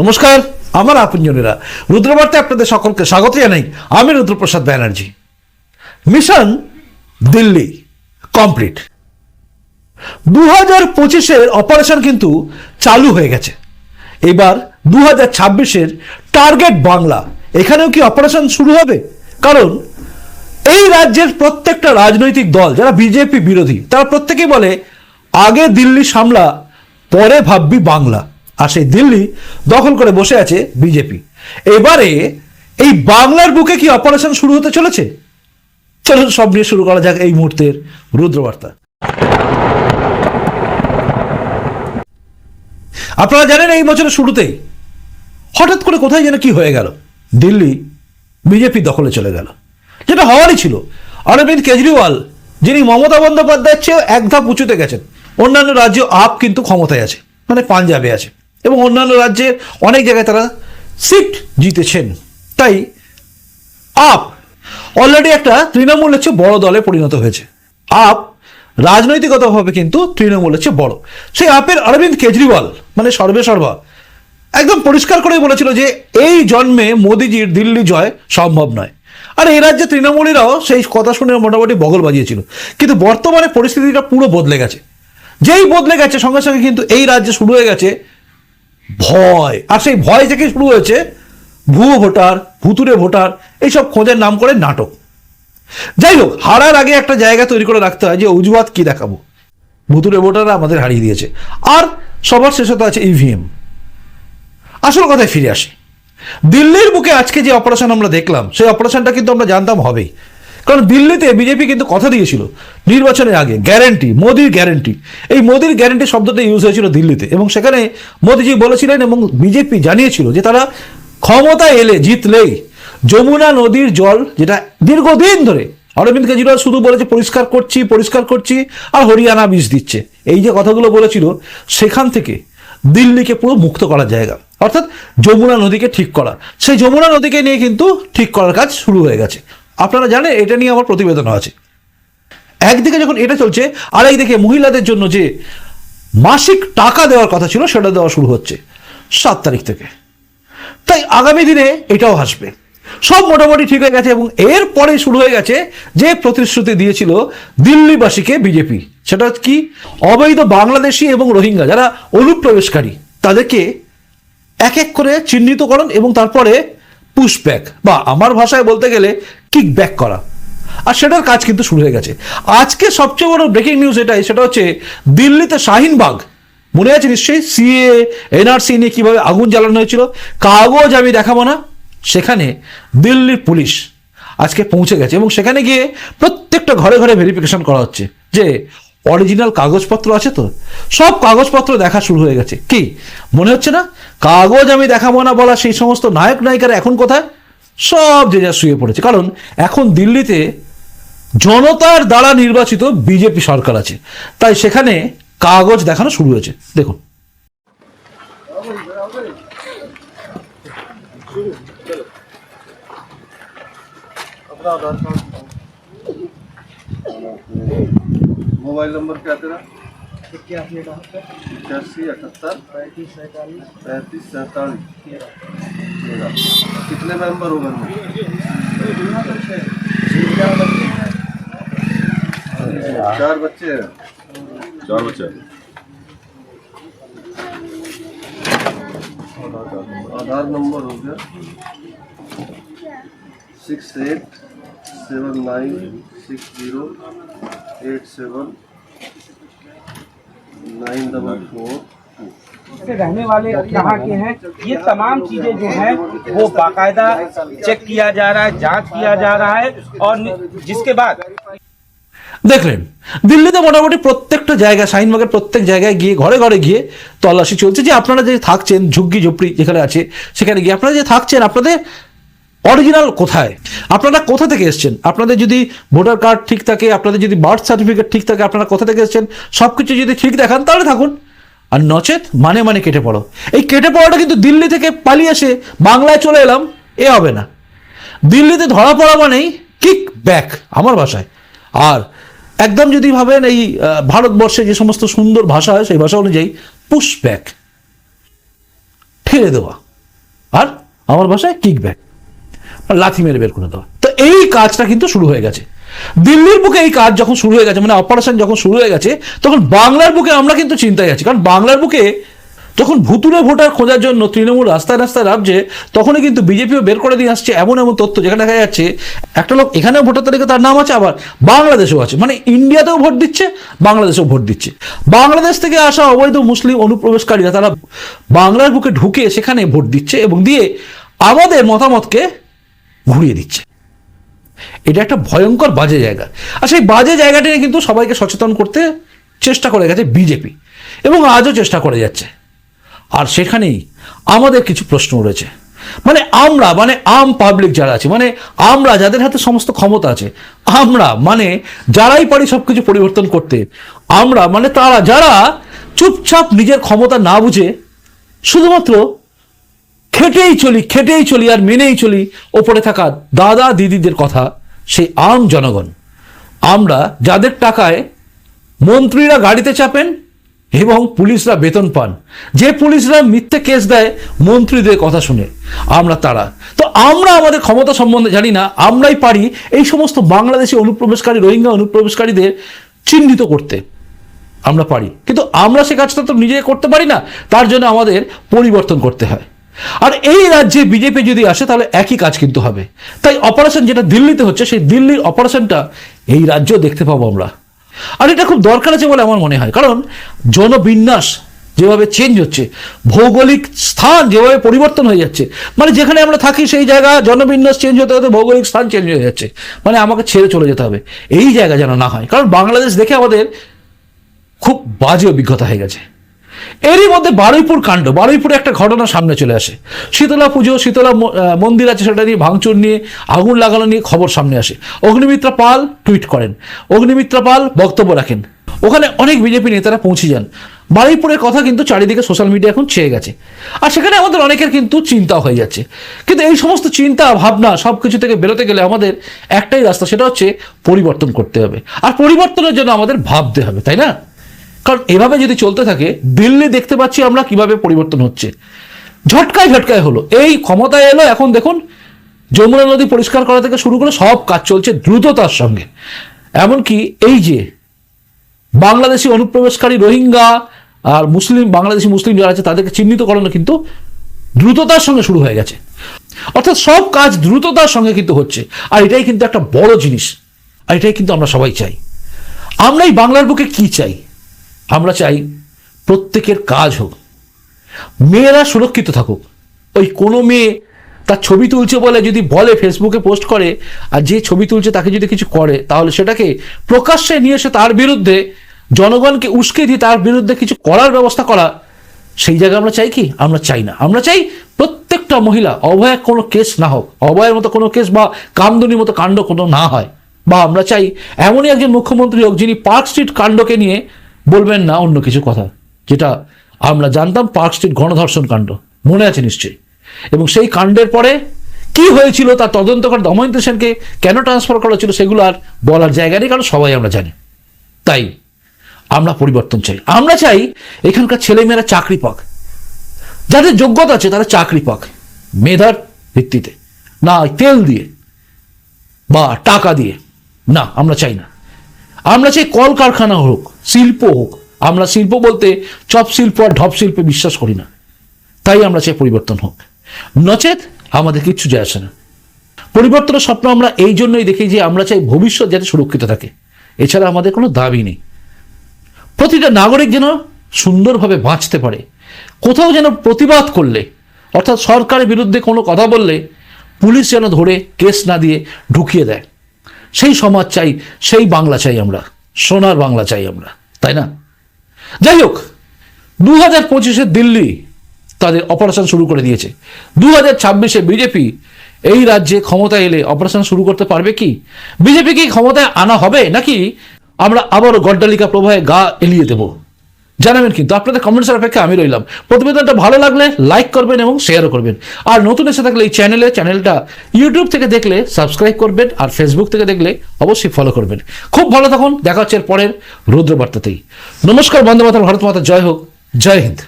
নমস্কার, আমার আপনজনেরা। রুদ্রবার্তে আপনাদের সকলকে স্বাগত জানাই আমি রুদ্রপ্রসাদ ব্যানার্জি। মিশন দিল্লি কমপ্লিট দু হাজার পঁচিশের অপারেশন কিন্তু চালু হয়ে গেছে। এবার দু হাজার ছাব্বিশের টার্গেট বাংলা। এখানেও কি অপারেশন শুরু হবে? কারণ এই রাজ্যের প্রত্যেকটা রাজনৈতিক দল, যারা বিজেপি বিরোধী, তারা প্রত্যেকেই বলে, আগে দিল্লি সামলা, পরে ভাববি বাংলা। আর সেই দিল্লি দখল করে বসে আছে বিজেপি। এবারে এই বাংলার বুকে কি অপারেশন শুরু হতে চলেছে? চলুন, সব নিয়ে শুরু করা যাক এই মুহূর্তের রুদ্রবার্তা। আপনারা জানেন এই বছরের শুরুতেই হঠাৎ করে কোথায় যেন কি হয়ে গেল। দিল্লি বিজেপি দখলে চলে গেল। যেটা হওয়ারই ছিল। অরবিন্দ কেজরিওয়াল, যিনি মমতা বন্দ্যোপাধ্যায়ের চেয়েও এক ধাপ উঁচুতে গেছেন, অন্যান্য রাজ্য আপ কিন্তু ক্ষমতায় আছে মানে পাঞ্জাবে আছে। এবং অন্যান্য রাজ্যের অনেক জায়গায় তারা সিট জিতেছেন। তাই আপ অলরেডি একটা তৃণমূলের হচ্ছে বড় দলে পরিণত হয়েছে। আপ রাজনৈতিকতাভাবে কিন্তু তৃণমূল হচ্ছে বড়। সেই আপের অরবিন্দ কেজরিওয়াল মানে সর্বে সর্বা, একদম পরিষ্কার করে বলেছিল যে এই জন্মে মোদিজির দিল্লি জয় সম্ভব নয়। আর এই রাজ্যে তৃণমূলীরাও সেই কথা শুনে মোটামুটি বগল বাজিয়েছিল। কিন্তু বর্তমানে পরিস্থিতিটা পুরো বদলে গেছে। যেই বদলে গেছে, সঙ্গে সঙ্গে কিন্তু এই রাজ্যে শুরু হয়ে গেছে ভয়। আর সেই ভয় থেকে শুরু হয়েছে ভুয়ো ভোটার ভুতুরে ভোটার, এইসব খোঁজের নাম করে নাটক। যাই হোক, হারার আগে একটা জায়গা তৈরি করে রাখতে হয় যে অজুহাত কি দেখাবো। ভুতুরে ভোটাররা আমাদের হারিয়ে দিয়েছে। আর সবার শেষে তো আছে ইভিএম। আসল কথায় ফিরে আসি। দিল্লির বুকে আজকে যে অপারেশন আমরা দেখলাম, সেই অপারেশনটা কিন্তু আমরা জানতাম হবেই। কারণ দিল্লিতে বিজেপি কিন্তু কথা দিয়েছিল নির্বাচনের আগে গ্যারেন্টি মোদির গ্যারেন্টি এই মোদির গ্যারেন্টি শব্দটা ইউজ হয়েছিল দিল্লিতে এবং সেখানে মোদিজি বলেছিলেন এবং বিজেপি জানিয়েছিল যে তারা ক্ষমতায় এলে জিতলেই যমুনা নদীর জল, যেটা দীর্ঘদিন ধরে অরবিন্দ কেজরিওয়াল শুধু বলেছে, পরিষ্কার করছি পরিষ্কার করছি আর হরিয়ানা বিষ দিচ্ছে। এই যে কথাগুলো বলেছিল, সেখান থেকে দিল্লিকে পুরো মুক্ত করার জায়গা। অর্থাৎ যমুনা নদীকে ঠিক করা। সেই যমুনা নদীকে নিয়ে কিন্তু ঠিক করার কাজ শুরু হয়ে গেছে। আপনারা জানেন, এটা নিয়ে আমার প্রতিবেদন আছে। একদিকে যখন এটা চলছে, আর একদিকে মহিলাদের জন্য যে মাসিক টাকা দেওয়ার কথা ছিল, সেটা দেওয়া শুরু হচ্ছে সাত তারিখ থেকে। তাই আগামী দিনে এটাও আসবে। সব মোটামুটি ঠিক হয়ে গেছে এবং এরপরে শুরু হয়ে গেছে যে প্রতিশ্রুতি দিয়েছিল দিল্লিবাসীকে বিজেপি। সেটা কি, অবৈধ বাংলাদেশি এবং রোহিঙ্গা, যারা অনুপ্রবেশকারী, তাদেরকে এক এক করে চিহ্নিতকরণ এবং তারপরে পুশব্যাক বা আমার ভাষায় বলতে গেলে কিক ব্যাক করা। আর সেটার কাজ কিন্তু শুরু হয়ে গেছে। আজকে সবচেয়ে বড় ব্রেকিং নিউজ এটাই, সেটা হচ্ছে দিল্লিতে শাহিনবাগ মনে আছে নিশ্চয়ই? সিএ এনআরসি নিয়ে কীভাবে আগুন জ্বালানো হয়েছিল? কাগজ আমি দেখাবো না। সেখানে দিল্লির পুলিশ আজকে পৌঁছে গেছে এবং সেখানে গিয়ে প্রত্যেকটা ঘরে ঘরে ভেরিফিকেশন করা হচ্ছে যে অরিজিনাল কাগজপত্র আছে তো? সব কাগজপত্র দেখা শুরু হয়ে গেছে। কি? মনে হচ্ছে না? কাগজ আমি দেখাবো না বলা সেই সমস্ত নায়ক নায়িকারা এখন কোথায়? সব যে যা শুয়ে পড়েছে। কারণ এখন দিল্লিতে জনতার দ্বারা নির্বাচিত বিজেপি সরকার আছে। তাই সেখানে কাগজ দেখানো শুরু হয়েছে। দেখুন। মোবাইল নম্বর কে আছে না? इक्यासी अठहत्तर पैंतीस सैंतालीस। तेरह कितने मेंबर हो घर में? चार बच्चे हैं। चार बच्चे आधार नंबर हो गया। Six eight seven nine six zero eight seven nine double four से रहने वाले यहाँ के हैं ये तमाम चीजें जो हैं वो बाकायदा चेक किया जा रहा है जांच किया जा रहा है और जिसके बाद দেখলেন দিল্লিতে মোটামুটি প্রত্যেকটা জায়গায় শাহিনবাগের প্রত্যেক জায়গায় গিয়ে ঘরে ঘরে গিয়ে তল্লাশি চলছে যে আপনারা যে থাকছেন ঝুগ্গি ঝুপড়ি যেখানে আছে সেখানে গিয়ে আপনারা যে থাকছেন আপনাদের অরিজিনাল কোথায়? আপনারা কোথা থেকে এসেছেন? আপনাদের যদি ভোটার কার্ড ঠিক থাকে, আপনাদের যদি বার্থ সার্টিফিকেট ঠিক থাকে, আপনারা কোথা থেকে এসেছেন? সব কিছু যদি ঠিক দেখান, তাহলে থাকুন। আর নচেত মানে মানে কেটে পড়ো। এই কেটে পড়াটা কিন্তু দিল্লি থেকে পালিয়ে এসে বাংলায় চলে এলাম, এ হবে না। দিল্লিতে ধরা পড়া মানেই কিক ব্যাক আমার ভাষায়। আর একদম যদি ভাবেন এই ভারতবর্ষে যে সমস্ত সুন্দর ভাষা হয়, সেই ভাষা অনুযায়ী পুশ ব্যাক ঠেলে দেওয়া। আর আমার ভাষায় কিক ব্যাক লাথি মেরে বের করে দেওয়া। তো এই কাজটা কিন্তু শুরু হয়ে গেছে। দিল্লির বুকে এই কাজ যখন শুরু হয়ে গেছে মানে অপারেশন যখন শুরু হয়ে গেছে, তখন বাংলার বুকে আমরা কিন্তু চিন্তায় আছি। কারণ বাংলার বুকে যখন ভুতুরে ভোটার খোঁজার জন্য তৃণমূল রাস্তায় রাস্তায় নামছে তখনই কিন্তু বিজেপিও বের করে দিয়ে আসছে এমন এমন তথ্য। যেখানে দেখা যাচ্ছে, একটা লোক এখানেও ভোটার তালিকা, তার নাম আছে, আবার বাংলাদেশেও আছে। মানে ইন্ডিয়াতেও ভোট দিচ্ছে, বাংলাদেশেও ভোট দিচ্ছে। বাংলাদেশ থেকে আসা অবৈধ মুসলিম অনুপ্রবেশকারীরা, তারা বাংলার বুকে ঢুকে সেখানে ভোট দিচ্ছে এবং দিয়ে আমাদের মতামতকে ঘুরিয়ে দিচ্ছে। এটা একটা ভয়ঙ্কর বাজে জায়গা। আর সেই বাজে জায়গাটা নিয়ে কিন্তু সবাইকে সচেতন করতে চেষ্টা করে গেছে বিজেপি। এবং আজও চেষ্টা করে যাচ্ছে। আর সেখানেই আমাদের কিছু প্রশ্ন রয়েছে। মানে আমরা মানে আম পাবলিক যারা আছে মানে আমরা যাদের হাতে সমস্ত ক্ষমতা আছে, আমরা মানে যারাই পারি সব কিছু পরিবর্তন করতে, আমরা মানে তারা, যারা চুপচাপ নিজের ক্ষমতা না বুঝে, শুধুমাত্র খেটেই চলি খেটেই চলি আর মেনেই চলি। ওপরে থাকা দাদা দিদিদের কথা, সেই আম জনগণ। আমরা যাদের টাকায় মন্ত্রীরা গাড়িতে চাপেন এবং পুলিশরা বেতন পান, যে পুলিশরা মিথ্যে কেস দেয়, মন্ত্রীদের কথা শুনে, আমরা তারা। তো আমরা আমাদের ক্ষমতা সম্বন্ধে জানি না, আমরাই পারি এই সমস্ত বাংলাদেশি অনুপ্রবেশকারী, রোহিঙ্গা অনুপ্রবেশকারীদের চিহ্নিত করতে। আমরা পারি। কিন্তু আমরা সে কাজটা তো নিজে করতে পারি না, তার জন্য আমাদের পরিবর্তন করতে হয়। আর এই রাজ্যে বিজেপি যদি আসে, তাহলে একই কাজ কিন্তু হবে। তাই অপারেশন যেটা দিল্লিতে হচ্ছে, সেই দিল্লির অপারেশনটা এই রাজ্যেও দেখতে পাবো আমরা। আর এটা খুব দরকার আছে বলে আমার মনে হয়। কারণ জনবিন্যাস যেভাবে চেঞ্জ হচ্ছে, ভৌগোলিক স্থান যেভাবে পরিবর্তন হয়ে যাচ্ছে মানে যেখানে আমরা থাকি সেই জায়গা জনবিন্যাস চেঞ্জ হতে হতে ভৌগোলিক স্থান চেঞ্জ হয়ে যাচ্ছে মানে আমাকে ছেড়ে চলে যেতে হবে। এই জায়গা যেন না হয়। কারণ বাংলাদেশ দেখে আমাদের খুব বাজে অভিজ্ঞতা হয়ে গেছে। এরই মধ্যে বারুইপুর কাণ্ড, বারুইপুরে একটা ঘটনা সামনে চলে আসে। শীতলা পুজো, শীতলা মন্দির আছে সেটা নিয়ে, ভাঙচুর নিয়ে, আগুন লাগানো নিয়ে খবর সামনে আসে। অগ্নিমিত্রা পাল টুইট করেন। অগ্নিমিত্রা পাল বক্তব্য রাখেন। ওখানে অনেক বিজেপি নেতারা পৌঁছে যান। বারুইপুরের কথা কিন্তু চারিদিকে সোশ্যাল মিডিয়া এখন ছেয়ে গেছে। আর সেখানে আমাদের অনেকের কিন্তু চিন্তা হয়ে যাচ্ছে। কিন্তু এই সমস্ত চিন্তা, ভাবনা সব কিছু থেকে বেরোতে গেলে আমাদের একটাই রাস্তা, সেটা হচ্ছে পরিবর্তন করতে হবে। আর পরিবর্তনের জন্য আমাদের ভাবতে হবে, তাই না? কারণ এভাবে যদি চলতে থাকে, দিল্লি দেখতে পাচ্ছি আমরা কীভাবে পরিবর্তন হচ্ছে। ঝটকায় ঝটকায় হলো। এই ক্ষমতায় এলো, এখন দেখুন, যমুনা নদী পরিষ্কার করা থেকে শুরু করে সব কাজ চলছে দ্রুততার সঙ্গে। এমনকি এই যে বাংলাদেশি অনুপ্রবেশকারী রোহিঙ্গা আর মুসলিম, বাংলাদেশি মুসলিম যারা আছে, তাদেরকে চিহ্নিত করানো কিন্তু দ্রুততার সঙ্গে শুরু হয়ে গেছে। অর্থাৎ সব কাজ দ্রুততার সঙ্গে কিন্তু হচ্ছে। আর এটাই কিন্তু একটা বড় জিনিস। আর এটাই কিন্তু আমরা সবাই চাই। আমরা এই বাংলার বুকে কি চাই? আমরা চাই প্রত্যেকের কাজ হোক। মেয়েরা সুরক্ষিত থাকুক। ওই কোনো মেয়ে তার ছবি তুলছে বলে যদি বলে ফেসবুকে পোস্ট করে, আর যে ছবি তুলছে তাকে যদি কিছু করে, তাহলে সেটাকে প্রকাশ্যে নিয়ে এসে তার বিরুদ্ধে, জনগণকে উস্কে দিয়ে তার বিরুদ্ধে কিছু করার ব্যবস্থা করা, সেই জায়গায় আমরা চাই কি? আমরা চাই না। আমরা চাই প্রত্যেকটা মহিলা অভয়ের কোনো কেস না হোক অভয়ের মতো কোনো কেস বা কামদুনির মতো কাণ্ড কোনো না হয়। বা আমরা চাই এমনই একজন মুখ্যমন্ত্রী হোক, যিনি পার্ক স্ট্রিট কাণ্ডকে নিয়ে বলবেন না অন্য কিছু কথা, যেটা আমরা জানতাম পার্ক স্ট্রিট গণধর্ষণ কাণ্ড। মনে আছে নিশ্চয়ই। এবং সেই কাণ্ডের পরে কি হয়েছিল তার তদন্তকার দময়ন্ত সেনকে কেন ট্রান্সফার করা ছিল সেগুলো আর বলার জায়গা নেই, কারণ সবাই আমরা জানি। তাই আমরা পরিবর্তন চাই। আমরা চাই এখানকার ছেলেমেয়েরা চাকরি পাক। যাদের যোগ্যতা আছে তারা চাকরি পাক, মেধার ভিত্তিতে। না তেল দিয়ে বা টাকা দিয়ে। না, আমরা চাই না। আমরা চাই কলকারখানা হোক, শিল্প হোক, আমরা শিল্প বলতে চপ শিল্প আর ঢপ শিল্পে বিশ্বাস করি না। তাই আমরা চাই পরিবর্তন হোক। নচেত আমাদের কিচ্ছু যায় আসে না। পরিবর্তনের স্বপ্ন আমরা এই জন্যই দেখি যে আমরা চাই ভবিষ্যৎ যাতে সুরক্ষিত থাকে। এছাড়া আমাদের কোনো দাবি নেই। প্রতিটা নাগরিক যেন সুন্দরভাবে বাঁচতে পারে। কোথাও যেন প্রতিবাদ করলে, অর্থাৎ সরকারের বিরুদ্ধে কোনো কথা বললে, পুলিশ যেন ধরে কেস না দিয়ে ঢুকিয়ে দেয়। সেই সমাজ চাই, সেই বাংলা চাই আমরা, সোনার বাংলা চাই আমরা, তাই না? যাই হোক দু হাজার পঁচিশে দিল্লি তাদের অপারেশন শুরু করে দিয়েছে। দু হাজার ছাব্বিশে বিজেপি এই রাজ্যে ক্ষমতায় এলে অপারেশন শুরু করতে পারবে কি? বিজেপি কি ক্ষমতায় আনা হবে নাকি? আমরা আবারও গড্ডালিকা প্রবাহে গা এলিয়ে দেব। জানাবেন কিন্তু আপনাদের কমেন্টসের অপেক্ষা আমি রইলাম। প্রতিবেদনটা ভালো লাগলে লাইক করবেন এবং শেয়ারও করবেন। আর নতুন এসে থাকলে এই চ্যানেলে চ্যানেলটা ইউটিউব থেকে দেখলে সাবস্ক্রাইব করবেন আর ফেসবুক থেকে দেখলে অবশ্যই ফলো করবেন। খুব ভালো থাকুন, দেখা হচ্ছে এর পরের রুদ্রবার্তাতেই। নমস্কার বন্দে মাতা ভারত মাতা, জয় হোক, জয় হিন্দ।